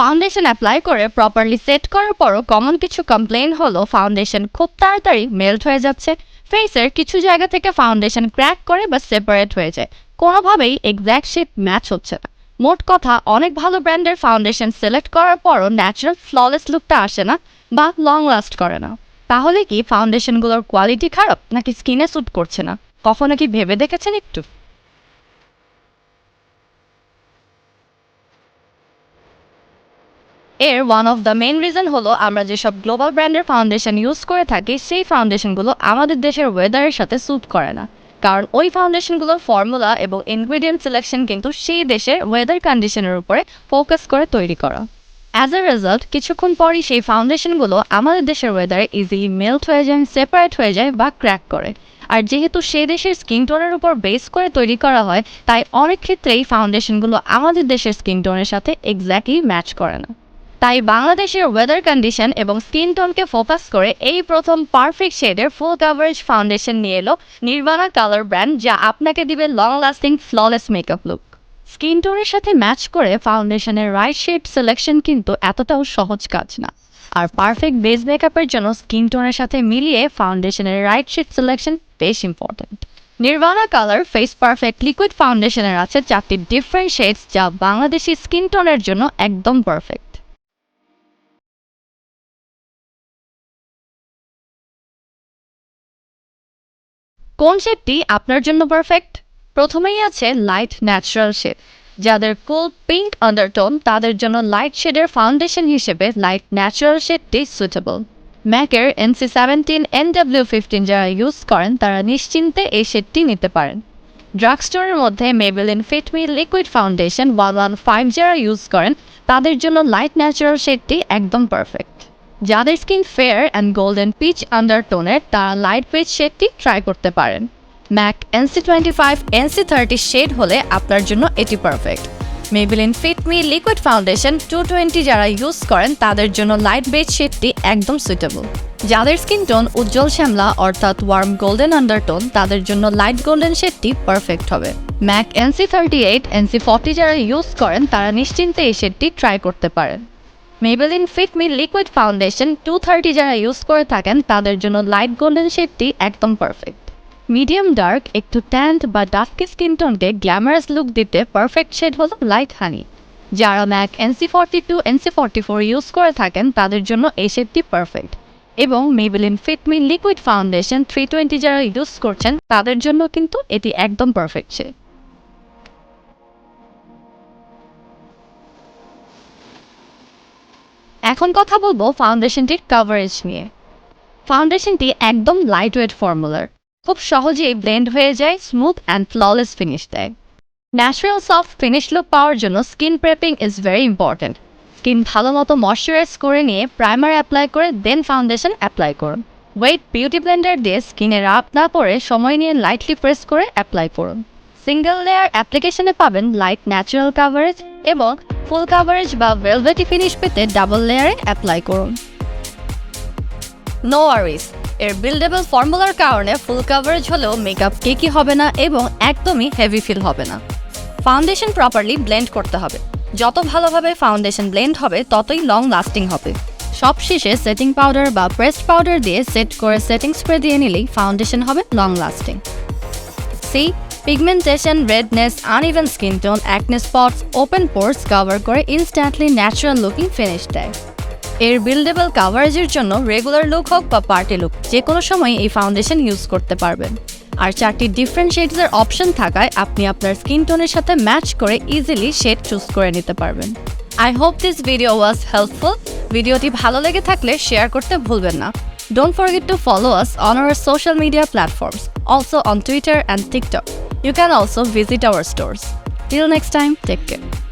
Foundation apply করে properly set করার পরও কমন কিছু কমপ্লেন হলো ফাউন্ডেশন খুব তাড়াতাড়ি মেল্ট হয়ে যাচ্ছে। ফেসের কিছু জায়গা থেকে ফাউন্ডেশন ক্র্যাক করে বা সেপারেট হয়ে যায়। কোনোভাবেই এক্স্যাক্ট শেপ ম্যাচ হচ্ছে না। মোট কথা, অনেক ভালো ব্র্যান্ডের ফাউন্ডেশন সিলেক্ট করার পরও ন্যাচারাল ফ্ললেস লুকটা আসে না বা লং লাস্ট করে না। তাহলে কি ফাউন্ডেশনগুলোর কোয়ালিটি খারাপ নাকি স্কিনে স্যুট করছে না? কখনো কি ভেবে দেখেছেন একটু? এর one of the main reason হলো আমরা যেসব গ্লোবাল ব্র্যান্ডের ফাউন্ডেশন ইউজ করে থাকি, সেই ফাউন্ডেশনগুলো আমাদের দেশের ওয়েদারের সাথে স্যুট করে না। কারণ ওই ফাউন্ডেশনগুলোর ফর্মুলা এবং ইনগ্রিডিয়েন্ট সিলেকশন কিন্তু সেই দেশের ওয়েদার কন্ডিশনের উপরে ফোকাস করে তৈরি করা। অ্যাজ এ রেজাল্ট কিছুক্ষণ পরই সেই ফাউন্ডেশনগুলো আমাদের দেশের ওয়েদারে ইজিলি মেল্ট হয়ে যায় সেপারেট হয়ে যায় বা ক্র্যাক করে। আর যেহেতু সেই দেশের স্কিন টোনের উপর বেস করে তৈরি করা হয়, তাই অনেক ক্ষেত্রেই ফাউন্ডেশনগুলো আমাদের দেশের স্কিন টোনের সাথে এক্স্যাক্টলি ম্যাচ করে না। তাই বাংলাদেশের ওয়েদার কন্ডিশন এবং স্কিন টোনকে ফোকাস করে এই প্রথম পারফেক্ট শেডের ফুল কাভারেজ ফাউন্ডেশন নিয়ে এলো নির্বাণা কালার ব্র্যান্ড যা আপনাকে দিবে long lasting flawless makeup look skin টোনের সাথে ম্যাচ করে ফাউন্ডেশনের রাইট শেড সিলেকশন কিন্তু এতটাও সহজ কাজ না। আর পারফেক্ট বেস মেকআপের জন্য স্কিন টোনের সাথে মিলিয়ে ফাউন্ডেশনের রাইট শেড সিলেকশন বেশ important Nirvana colour face perfect liquid ফাউন্ডেশনের আছে চারটি ডিফারেন্ট শেডস যা বাংলাদেশি স্কিন টোনের জন্য একদম পারফেক্ট কোন শেডটি আপনার জন্য পারফেক্ট প্রথমেই আছে লাইট ন্যাচারাল শেড যাদের কুল পিঙ্ক আন্ডারটোন তাদের জন্য লাইট শেডের ফাউন্ডেশন হিসেবে লাইট ন্যাচারাল শেডটি suitable ম্যাকের NC seventeen N W fifteen যারা ইউজ করেন, তারা নিশ্চিন্তে এই শেডটি নিতে পারেন। ড্রাগ স্টোরের মধ্যে Maybelline Fit Me liquid foundation one one five যারা ইউজ করেন, তাদের জন্য লাইট ন্যাচারাল শেডটি একদম পারফেক্ট যাদের skin fair and golden peach আন্ডারটোনের তারা লাইট পিচ শেডটি ট্রাই করতে পারেন। MAC NC twenty five NC thirty shade হলে আপনার জন্য এটি perfect Maybelline Fit Me liquid foundation two twenty যারা ইউজ করেন, তাদের জন্য লাইট বেজ শেডটি একদম সুইটেবল যাদের স্কিন টোন উজ্জ্বল শ্যামলা অর্থাৎ ওয়ার্ম গোল্ডেন আন্ডারটোন তাদের জন্য লাইট গোল্ডেন শেডটি পারফেক্ট হবে। MAC NC thirty eight NC forty যারা ইউজ করেন, তারা নিশ্চিন্তে এই শেডটি ট্রাই করতে পারেন। Maybelline fit me liquid foundation two thirty যারা ইউজ করে থাকেন, তাদের জন্য লাইট গোল্ডেন শেডটি একদম পারফেক্ট মিডিয়াম ডার্ক একটু ট্যান্ট বা ডার্ক স্কিন টোনকে গ্ল্যামারাস লুক দিতে পারফেক্ট শেড হলো লাইট হানি যারা MAC NC forty two NC forty four use করে থাকেন, তাদের জন্য এই শেডটি পারফেক্ট এবং Maybelline Fit Me liquid foundation three twenty যারা ইউজ করছেন, তাদের জন্য কিন্তু এটি একদম পারফেক্ট শেড এখন কথা বলব ফাউন্ডেশনটির কাভারেজ নিয়ে। ফাউন্ডেশনটি একদম লাইট ওয়েট ফর্মুলার খুব সহজেই ব্লেন্ড হয়ে যায় স্মুথ অ্যান্ড ফ্ললেস ফিনিশ দেয়। ন্যাচারাল সফট ফিনিশ লুক পাওয়ার জন্য skin prepping is very important skin ভালো মতো ময়শ্চারাইজ করে নিয়ে প্রাইমার অ্যাপ্লাই করে দেন ফাউন্ডেশন অ্যাপ্লাই করুন। ওয়েট বিউটি ব্লেন্ডার দিয়ে স্কিনে রাপ না পড়ে সময় নিয়ে লাইটলি প্রেস করে অ্যাপ্লাই করুন। সিঙ্গেল লেয়ার অ্যাপ্লিকেশনে পাবেন লাইট ন্যাচারাল কাভারেজ এবং ফুল কাভারেজ বা ভেলভেটি ফিনিশ পেতে ডাবল লেয়ারে অ্যাপ্লাই করুন। নো ওয়ারিস এর বিল্ডেবল ফর্মুলার কারণে ফুল কাভারেজ হলেও মেকআপ কেকি হবে না এবং একদমই হেভি ফিল হবে না। ফাউন্ডেশন প্রপারলি ব্লেন্ড করতে হবে। যত ভালোভাবে ফাউন্ডেশন ব্লেন্ড হবে, ততই লং লাস্টিং হবে। সব শেষে সেটিং পাউডার বা প্রেসড পাউডার দিয়ে সেট করে সেটিং স্প্রে দিয়ে নিলেই ফাউন্ডেশন হবে long lasting C pigmentation redness uneven skin tone acne spots open pores cover করে ইনস্ট্যান্টলি ন্যাচারাল লুকিং ফিনিশ দেয়। এর বিল্ডেবল কাভারেজের জন্য রেগুলার লুক হোক বা পার্টি লুক যে কোনো সময় এই ফাউন্ডেশন ইউজ করতে পারবেন। আর চারটি ডিফারেন্ট শেডসের অপশন থাকায় আপনি আপনার স্কিন টোনের সাথে ম্যাচ করে ইজিলি শেড চুজ করে নিতে পারবেন। I hope this video was helpful ভিডিওটি ভালো লেগে থাকলে শেয়ার করতে ভুলবেন না। Don't forget to follow us on our social media platforms, also on Twitter and TikTok. You can also visit our stores. Till next time, take care.